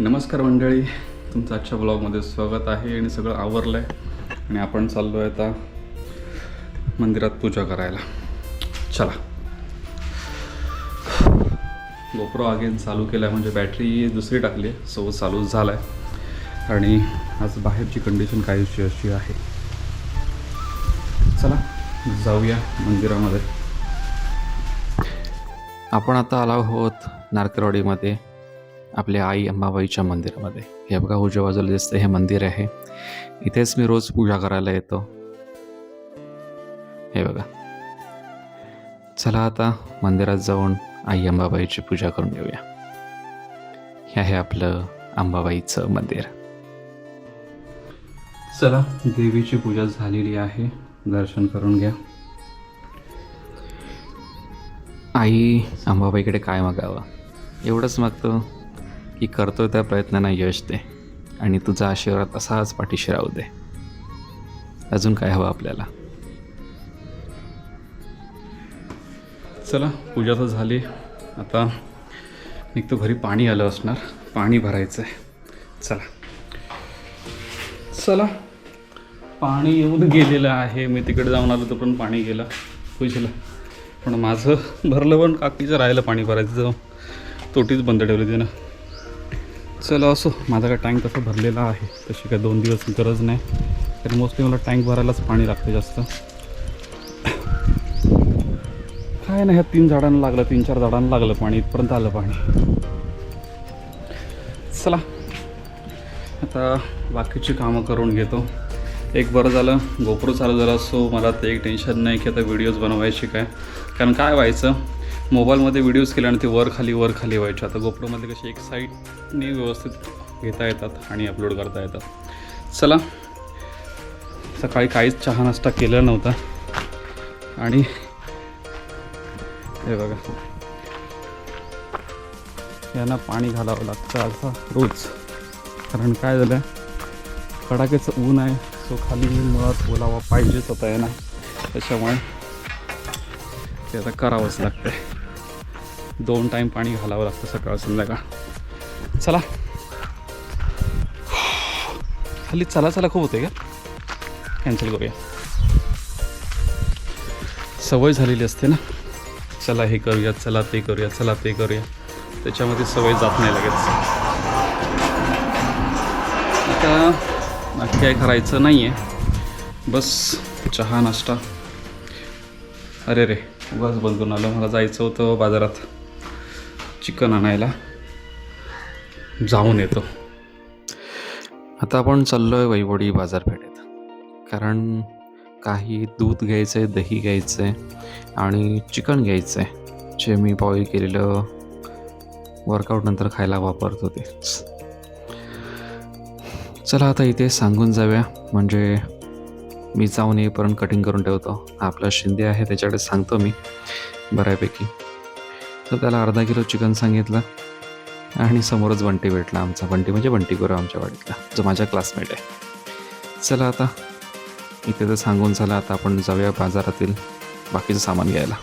नमस्कार मंडळी तुमचं आजच्या ब्लॉगमध्ये स्वागत आहे आणि सगळं आवरलं आहे आणि आपण चाललो आहे आता मंदिरात पूजा करायला. चला. गोप्रो अगेन चालू केला आहे म्हणजे बॅटरी दुसरी टाकली आहे सो चालू झाला आहे आणि आज बाहेरची कंडिशन काहीशी अशी आहे. चला जाऊया मंदिरामध्ये. आपण आता आलो आहोत नारकरवाडीमध्ये. आपल्या आई अंबाबाईच्या मंदिरामध्ये. हे बघा उजव्या बाजूला दिसतं हे मंदिर आहे. इथेच मी रोज पूजा करायला येतो. हे बघा. चला आता मंदिरात जाऊन आई अंबाबाईची पूजा करून घेऊया. हे आहे आपलं अंबाबाईचं मंदिर. चला देवीची पूजा झालेली आहे. दर्शन करून घ्या. आई अंबाबाईकडे काय मागावं? एवढंच मागतो. की करतोय त्या प्रयत्नांना यश दे आणि तुझा आशीर्वाद असाच पाठीशी राहू दे. अजून काय हवं आपल्याला? चला पूजा तर झाली. आता निघतो तो घरी. पाणी आलं असणार. पाणी भरायचं आहे चला. चला. पाणी येऊन गेलेलं आहे. मी तिकडे जाऊन आलो तर पण पाणी गेलं. पूजेला पण माझं भरलं पण काकीचं राहिलं पाणी भरायचं. जाऊन तोटीच बंद ठेवली तिनं. चला असो माझा काय टँक तसा भरलेला आहे. तशी काय दोन दिवस गरज नाही. तर मोस्टली मला टँक भरायलाच पाणी लागतं जास्त. काय नाही ह्या तीन झाडांना लागलं तीन चार झाडांना लागलं पाणी इथपर्यंत आलं पाणी. चला. आता बाकीची कामं करून घेतो. एक बरं झालं गोप्रो चालू झालं सो मला ते एक टेन्शन नाही की आता व्हिडिओज बनवायची काय. कारण काय व्हायचं मोबाईलमध्ये व्हिडिओज केले आणि ते वर खाली वर खाली व्हायचे. आता गोप्रोमध्ये कसे एक साईडने व्यवस्थित घेता येतात आणि अपलोड करता येतात. चला सकाळी काहीच चहा नाश्ता केला नव्हता. आणि हे बघा. यांना पाणी घालावं लागतं आता रोज. कारण काय झालं कडाक्याचं ऊन आहे सो खाली मुळात बोलावा पाहिजेच होता यांना. त्याच्यामुळे ते आता करावंच लागतंय. दोन टाईम पाणी घालावं लागतं सकाळ संध्याकाळ. चला. हल्ली चला चला खूप होते का? कॅन्सल करूया. सवय झालेली असते ना? चला हे करूया चला ते करूया चला ते करूया. त्याच्यामध्ये सवय जात नाही लगेच. आता नक्की काय करायचं नाही आहे बस चहा नाश्ता. अरे रे उगाच बंदून आलं. मला जायचं होतं बाजारात. चिकन आणायला. जाऊन येतो. आता आपण चाललो आहे वैवडी बाजारपेठेत. कारण काही दूध घ्यायचं आहे दही घ्यायचं आहे आणि चिकन घ्यायचं आहे जे मी बॉईल केलेलं वर्कआउट नंतर खायला वापरतो तेच चला आता इथे सांगून जाऊया. म्हणजे मी जाऊन येईपर्यंत कटिंग करून ठेवतो. आपला शिंदे आहे त्याच्याकडे सांगतो मी बऱ्यापैकी. तर त्याला अर्धा किलो चिकन सांगितलं आणि समोरच बंटी भेटला आमचा. बंटी म्हणजे बंटी गुरु आमच्या वाडीतला जो माझ्या क्लासमेट आहे. चला आता इथे तर सांगून झालं आता आपण जाऊया बाजारातील बाकीचं सामान घ्यायला.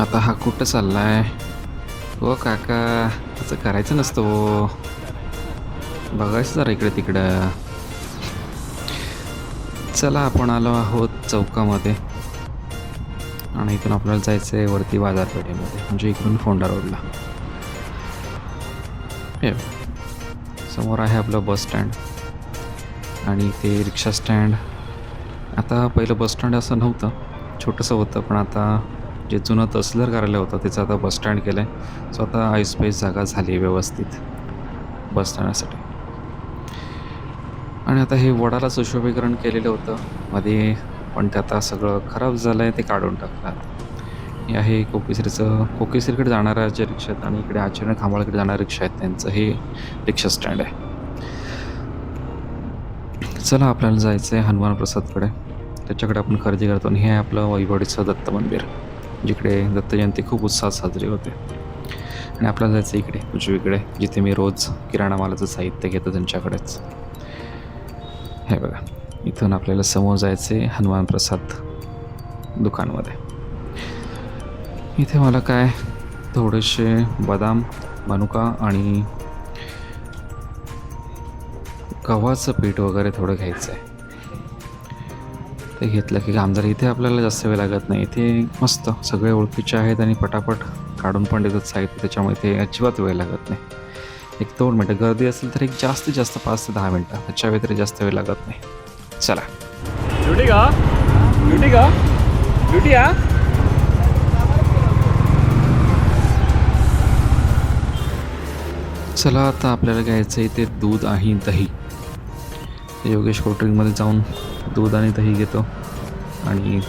आता हा कुठं चाललाय? हो काका असं करायचं नसतं हो. बघायचं जरा इकडे तिकडं चला आपण आलो आहोत चौकामध्ये. आणि इथून आपल्याला जायचं आहे वरती बाजारपेठेमध्ये म्हणजे इकडून फोंडा रोडला. हे समोर आहे आपलं बस स्टँड. आणि ते रिक्षा स्टँड. आता पहिलं बस स्टँड असं नव्हतं छोटंसं होतं पण आता जे जुनं तहसीलदार कार्यालय होतं त्याचं आता बस स्टँड केलं आहे सो आता ऐसपैस जागा झाली आहे व्यवस्थित बस स्टँडसाठी. आणि आता हे वडाला सुशोभीकरण केलेलं होतं. मध्ये पण ते आता सगळं खराब झालं आहे ते काढून टाकतात. हे आहे कोकेश्रीचं कोकेश्रीकडे जाणाऱ्या ज्या रिक्षा आहेत आणि इकडे आचरण खांबाळकडे जाणाऱ्या रिक्षा आहेत त्यांचं हे रिक्षा स्टँड आहे. चला आपल्याला जायचं आहे हनुमान प्रसादकडे. त्याच्याकडे आपण खरेदी करतो आणि हे आहे आपलं वैभवडीचं दत्त मंदिर जिकडे दत्त जयंती खूप उत्साहात साजरी होते. आणि आपल्याला जायचं इकडे उजवीकडे जिथे मी रोज किराणा मालाचं साहित्य घेतो त्यांच्याकडेच. हे बघा इथून आपल्याला समोर जायचे हनुमान प्रसाद दुकानमध्ये. इथे मला काय थोडेसे बदाम मनुका आणि गव्हाचं पीठ वगैरे थोडं घ्यायचं आहे ते घेतलं की काम इथे आपल्याला जास्त वेळ लागत नाही. इथे मस्त सगळे ओळखीचे आहेत आणि पटापट काढून पण देतात साहित्य त्याच्यामुळे इथे अजिबात वेळ लागत नाही. एक दोन मिनटं गर्दी असेल तर एक जास्तीत जास्त पाच ते दहा मिनटं. त्याच्या व्यतिरिक्त जास्त वेळ लागत नाही. चला. ड्युटी का? ड्युटी का? ड्युटी हा? चला आता आपल्याला घ्यायचं आहे ते दूध आणि दही. योगेश कोल्ड्रिंकमध्ये जाऊन दूध आणि दही घेतो. आणि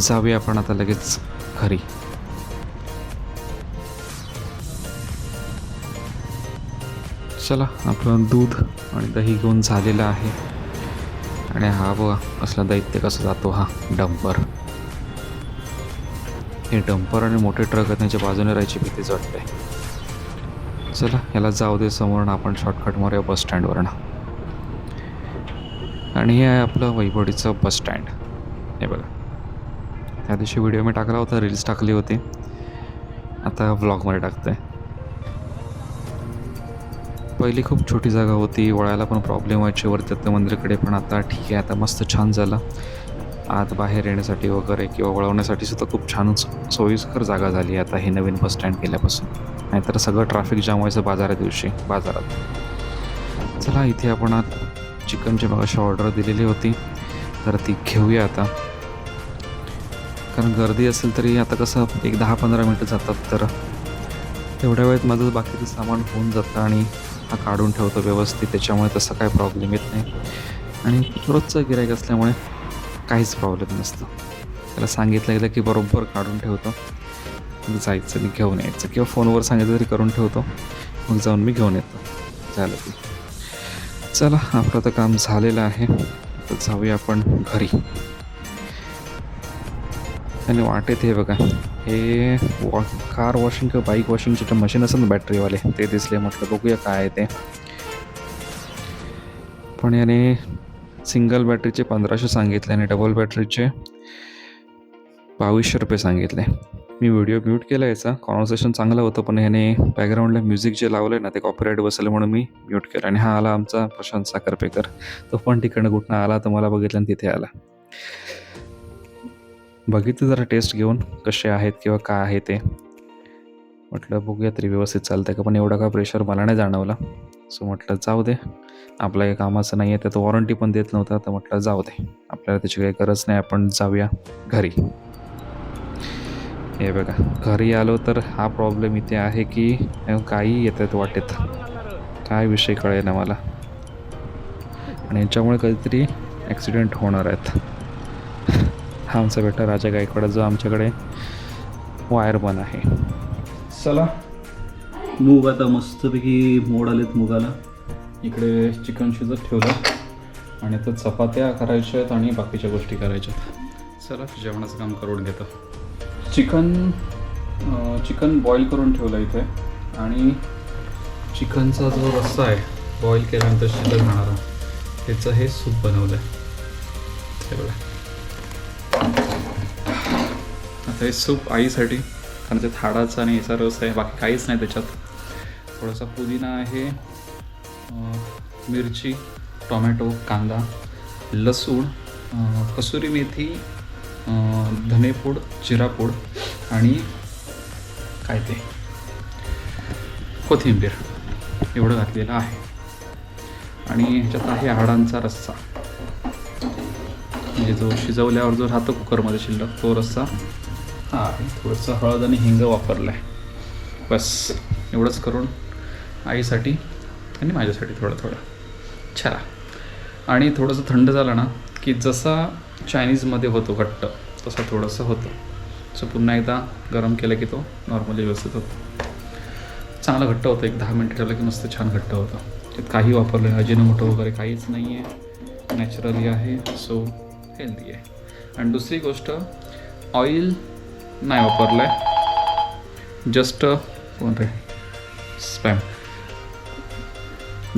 जाऊया आपण आता लगेच घरी. चला आपलं दूध आणि दही घेऊन झालेलं आहे. आणि हा बघा असला दैत्य कसं जातो हा डंपर. हे डंपर आणि मोठे ट्रक आहेत बाजूने राहायची भीतीच वाटते. चला याला जाऊ दे समोरून आपण शॉर्टकट मारूया बस स्टँडवरनं आणि हे आहे आपलं वैभवडीचं बस स्टँड हे बघा. त्या दिवशी व्हिडिओ मी टाकला होता रील्स टाकली होती. आता व्लॉगमध्ये टाकते पहिली खूप छोटी जागा होती वळायला पण प्रॉब्लेम व्हायचे वरती दत्त मंदिराकडे पण आता ठीक आहे आता मस्त छान झालं. आत बाहेर येण्यासाठी वगैरे किंवा वळवण्यासाठी सुद्धा खूप छान सोयीस्कर जागा झाली आता हे नवीन बस स्टँड केल्यापासून. नाहीतर सगळं ट्रॅफिक जाम व्हायचं बाजारा दिवशी बाजारात. चला इथे आपण चिकनची चिकनची मगाशी ऑर्डर दिलेली होती तर ती घेऊया आता. कारण गर्दी असेल तरी आता कसं एक दहा पंधरा मिनटं जातात तर. तेवढ्या वेळेत माझं बाकीचं सामान होऊन जातं आणि हा काढून ठेवतो व्यवस्थित त्याच्यामुळे तसं काय प्रॉब्लेम येत नाही. आणि रोजचं गिरायक असल्यामुळे काहीच प्रॉब्लेम नसतं. त्याला सांगितलं गेलं की बरोबर काढून ठेवतो. जायचं आणि घेऊन यायचं. किंवा फोनवर सांगितलं तरी करून ठेवतो. मग जाऊन मी घेऊन येतो. झालं की. चला आपलं तर काम झालेलं आहे. तर जाऊया आपण घरी. आणि वाटेत हे बघा. हे वॉ कार वॉशिंग किंवा बाईक वॉशिंगचे जे मशीन असेल ना बॅटरीवाले ते दिसले म्हटलं. बघूया काय आहे ते. पण याने सिंगल बॅटरीचे पंधराशे सांगितले आणि डबल बॅटरीचे बावीसशे रुपये सांगितले. मी व्हिडिओ म्यूट केला याचा. कॉन्व्हर्सेशन चांगलं होतं पण ह्याने बॅकग्राऊंडला म्युझिक जे लावलं आहे ना ते कॉपीराईट बसलं म्हणून मी म्यूट केलं. आणि हा आला आमचा प्रशांत साखरपेकर. तो पण तिकडनं कुठनं आला तर मला बघितलं आणि तिथे आला. बघितलं जरा टेस्ट घेऊन कसे आहेत किंवा काय आहे ते. म्हटलं बघूया तरी व्यवस्थित चालतंय का? पण एवढा का प्रेशर मला नाही जाणवला. सो म्हटलं जाऊ दे. आपलं काही कामाचं नाही आहे त्यात वॉरंटी पण देत नव्हता. तर म्हटलं जाऊ दे. आपल्याला त्याची काही गरज नाही. आपण जाऊया घरी. हे बघा घरी आलो तर हा प्रॉब्लेम इथे आहे की काही येत आहेत वाटेत. काय विषय कळेल ना मला. आणि याच्यामुळे कधीतरी ॲक्सिडेंट होणार आहेत. हा आमचा बेटा राजा गायकवाड जो आमच्याकडे वायरमन आहे. चला. मूग आता मस्तपैकी मोड आलेत मुगाला. इकडे चिकन शिजत ठेवलं. आणि आता चपात्या करायच्या आहेत आणि बाकीच्या गोष्टी करायच्या आहेत. चला जेवणाचं काम करून घेतो. चिकन चिकन बॉईल करून ठेवलं इथे. आणि चिकनचा जो रस्सा आहे बॉईल केल्यानंतर शिल्लक राहणारा त्याचं हे सूप बनवलं आहे बघा. हे सूप आईसाठी. कारण ते थाडाचा आणि याचा रस आहे बाकी काहीच नाही त्याच्यात. थोडासा पुदिना आहे मिरची टोमॅटो कांदा लसूण कसुरी मेथी धनेपूड जिरापूड आणि काय ते? कोथिंबीर. एवढं घातलेलं आहे. आणि ह्याच्यात आहे हाडांचा रस्सा. म्हणजे जो शिजवल्यावर जो राहतो कुकरमध्ये शिल्लक तो रस्सा. हां थोडंसं हळद आणि हिंग वापरलं आहे बस एवढंच करून आईसाठी आणि माझ्यासाठी थोडं थोडं. छान. आणि थोडंसं थंड झालं ना की जसा चायनीजमध्ये होतो घट्ट तसा थोडंसं होतं. सो पुन्हा एकदा गरम केलं की तो नॉर्मली व्यवस्थित होतो. चांगलं घट्ट होतं एक दहा मिनटं ठेवलं की मस्त छान घट्ट होतं. त्यात काही वापरलं नाही अजिनोमोटो वगैरे काहीच नाही आहे नॅचरली आहे सो हेल्दी आहे. आणि दुसरी गोष्ट ऑइल नाही वापरलं आहे जस्ट कोण रे स्पॅम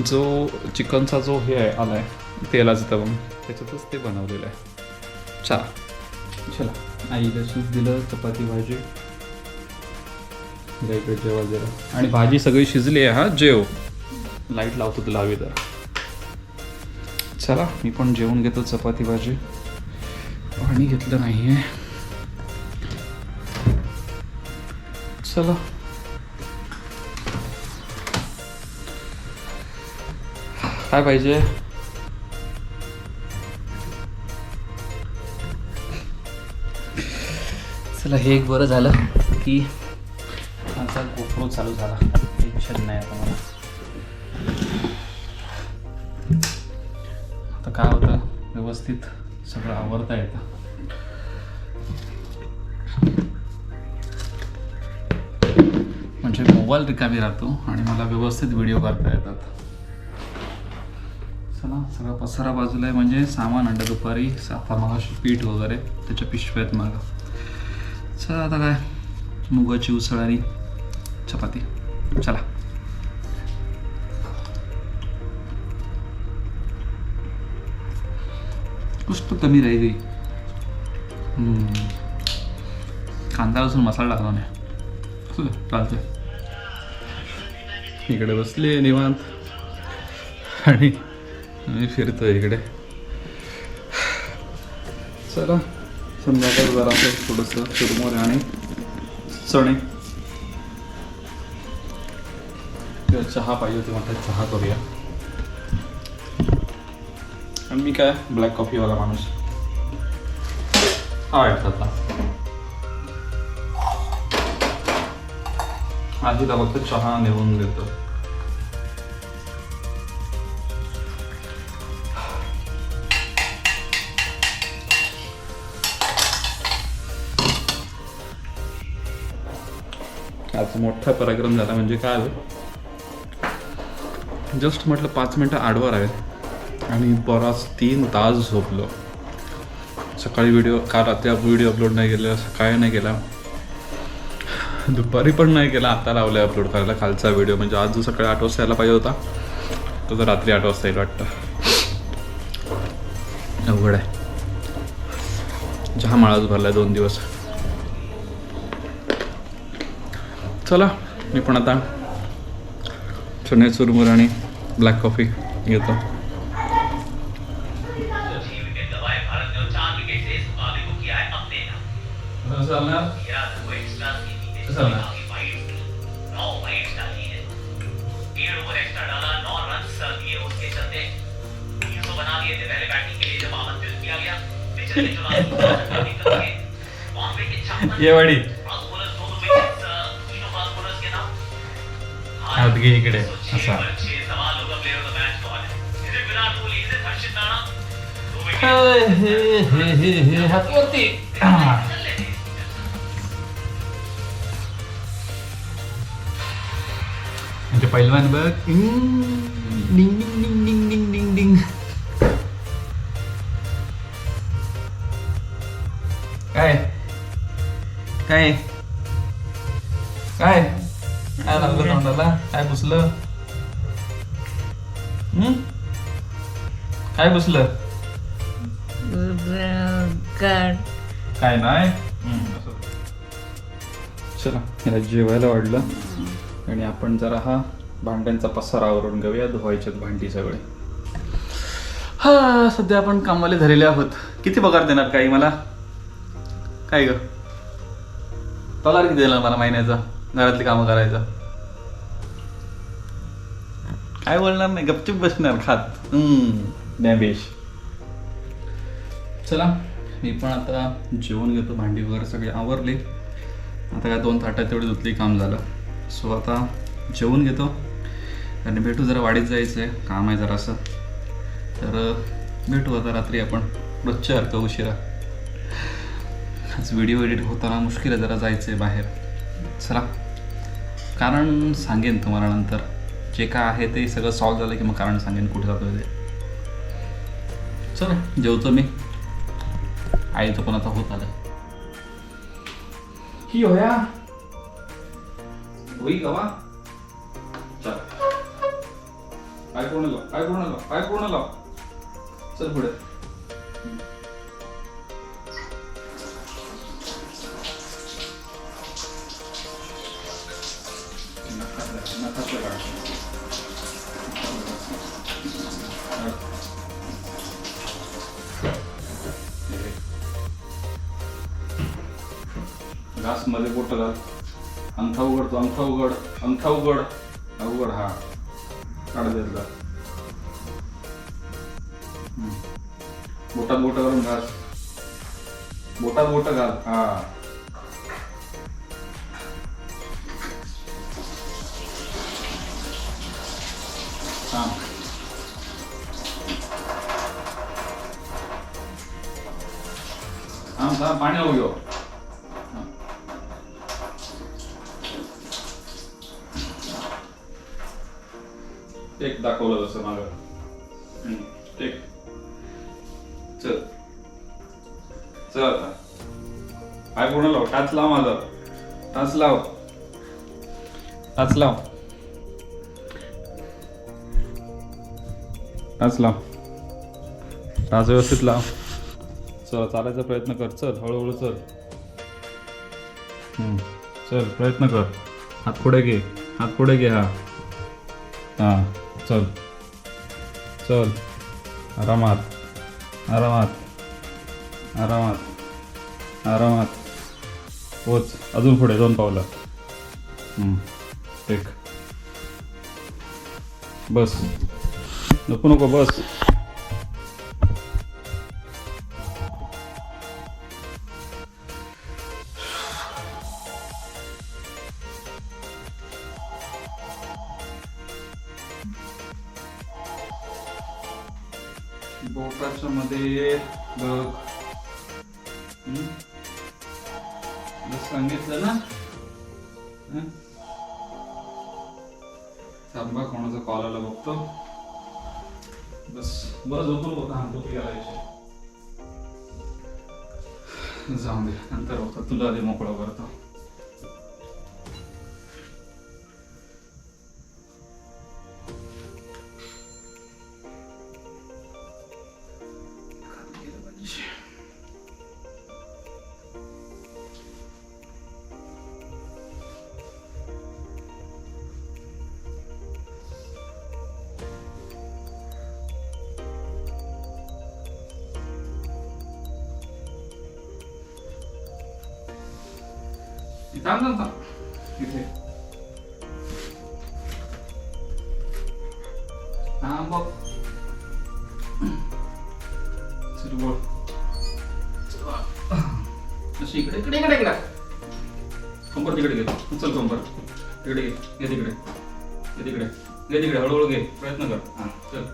जो चिकनचा जो हे आहे आला आहे तेलाचं तवंग त्याच्यातच ते बनवलेलं आहे. चला. चला. आईला सूप दिलं चपाती भाजी. इकडे जेवा जरा. आणि भाजी सगळी शिजली आहे हा? जेव. लाइट लावतो तुला हवी तर. चला. मी पण जेवून घेतो चपाती भाजी. पाणी घेतलं नाही आहे चला काय पाहिजे चला हे एक बरं झालं की आता गोप्रो चालू झाला. टेन्शन नाही आता मला. आता काय होतं? व्यवस्थित सगळं आवरता येतं. मोबाईल रिकामी राहतो आणि मला व्यवस्थित व्हिडिओ करता येतात. चला सगळा पसारा बाजूला आहे म्हणजे सामान अंडा दुपारी साफा मग पीठ वगैरे त्याच्या पिशव्यात मग. चला आता काय? मुगाची उसळ आणि चपाती. चला. कुछ कमी रह गई कांदा लसून मसाला टाकला नाही. चालतंय. इकडे बसले निवांत. आणि मी फिरतोय इकडे. चला संध्याकाळ जरा असं थोडंसं चुरमुरे आणि चणे. किंवा चहा पाहिजे होती म्हटलं चहा करूया. आणि मी काय ब्लॅक कॉफीवाला माणूस. आवडतं आता. आजीला फक्त चहा नेऊन देतो. आज मोठा पराक्रम झाला म्हणजे काय आलं जस्ट म्हटलं पाच मिनटं आडवर आहे आणि बराच तीन तास झोपलो. सकाळी व्हिडिओ काल रात्री व्हिडिओ अपलोड नाही केला सकाळी नाही केला. दुपारी पण नाही केला आता लावलं अपलोड करायला कालचा व्हिडिओ म्हणजे आज जो सकाळी आठ वाजता यायला पाहिजे होता तो तर रात्री आठ वाजता येईल वाटतं. अवघड आहे. चहा माळाच भरलाय दोन दिवस. चला मी पण आता चणे चुरमुर आणि ब्लॅक कॉफी घेतो. ये वाडी. हर्षित राणा इकडे असा. हातवरती म्हणजे पहिलवान बघ. डिंग डिंग डिंग डिंग डिंग डिंग डिंग. काय? काय? काय? पुसलं हम्म? काय पुसलं काय नाही. हम्म, असं. चला याला जेवायला वाढलं. आणि आपण जरा हा भांड्यांचा पसारा आवरून घेऊया धुवायच्यात भांडी सगळे. हा सध्या आपण कामाला धरलेले आहोत. किती पगार देणार काही मला? काय ग? पगार किती देणार मला महिन्याचा? घरातली कामं करायचं. काय बोलणार नाही गपचूप बसणार खात. डॅमेज चला मी पण आता जेवण घेतो भांडी वगैरे सगळे आवरले. आता काय दोन ताटात तेवढी धुतली काम झालं. सो आता जेवून घेतो. आणि भेटू जरा वाडीत जायचं आहे काम आहे जरासं. तर भेटू आता रात्री आपण. रोजच्या अर्थ उशिरा. आज व्हिडिओ एडिट होताना मुश्किल आहे जरा जायचं आहे बाहेर. चला. कारण सांगेन तुम्हाला नंतर. जे काय आहे ते सगळं सॉल्व झालं की मग कारण सांगेन कुठे जातो ते. चला जेवतो मी. आईचं पण आता होत आलं. ही होया. होई गवा चल. काय कोण आलं काय कोण आलं काय कोण आलं चल पुढे. घासमध्ये बोट घाल अंगठा उघडतो अंगठा उघड अंगठा उघड. अवघड उघड हा काढ देतला बोटात बोट घालून घास. बोटात बोट घाल. हा. हा थांब थांब पाणी लावू घेऊ. दाखवलं जसं माग ठीक चल चल आता पाय पूर्ण लाव टाच लाव माझा टाच लाव टाच लाव टाच लाव टाच व्यवस्थित लाव चल चालायचा प्रयत्न कर चल हळूहळू चल चल प्रयत्न कर हात पुढे घे हात पुढे घे हा हां चल. चल. आरामात. आरामात. आरामात. आरामात. पोच. अजून पुढे दोन पावलं. एक. बस. नको नको बस. बोटाच्या मध्ये बघ. सांगितलं ना? थांबा कोणाचा कॉल आला बघतो. बस बस झोपून होता हा झोपी घालायची जाऊन दे नंतर बघतो. तुला आधी मोकळं करतो. थांब थांब थांब इथे. थांब बघ. चल बोल अशी इकडे इकडे इकडे इकडे. कंबर तिकडे घे. चल कंबर. तिकडे घे तिकडे. घे तिकडे. घे तिकडे. हळूहळू घे. प्रयत्न कर. हां चल.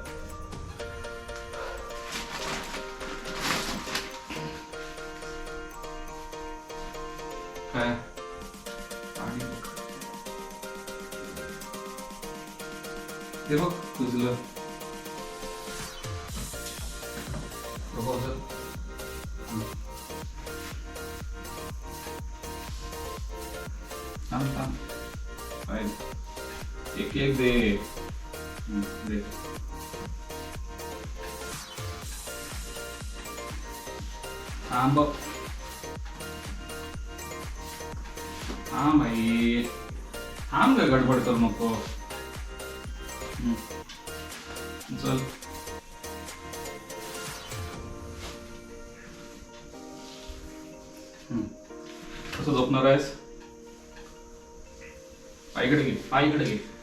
काय? हे बघ तुझलं प्रपोजल थांब थांब. एक एक दे. हम्म, दे. थांब थांब भाई थांब काय गडबड करू नको. चल. हम्म. कसं झोपणार आहेस? आईकडे घे आईकडे घे.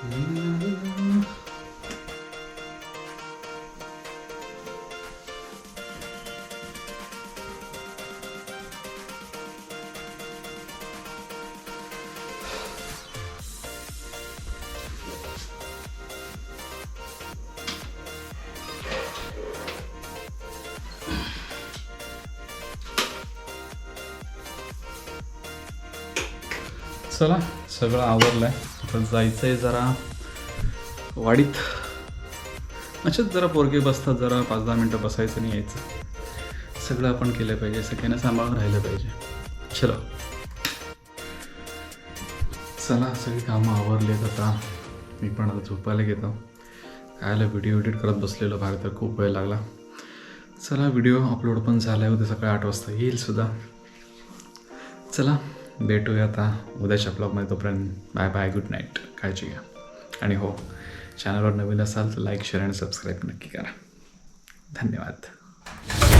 चला सगळं आवरलं आहे आता जायचं आहे जरा. वाडीत. असेच जरा पोरगे बसतात जरा पाच दहा मिनटं बसायचं नाही यायचं. सगळं आपण केलं पाहिजे सगळ्यांना सांभाळून राहिलं पाहिजे. चलो. चला सगळी कामं आवरलेत आता. मी पण आता झोपायला घेतो कायला व्हिडिओ एडिट करत बसलेलो बाहेर तर खूप वेळ लागला. चला व्हिडिओ अपलोड पण झाला आहे उद्या सकाळी आठ वाजता येईल सुद्धा. चला. भेटूया आता. उद्याच्या ब्लॉगमध्ये तोपर्यंत बाय बाय गुड नाईट काळजी घ्या. आणि हो चॅनलवर नवीन असाल तर लाईक शेअर आणि सबस्क्राईब नक्की करा. धन्यवाद.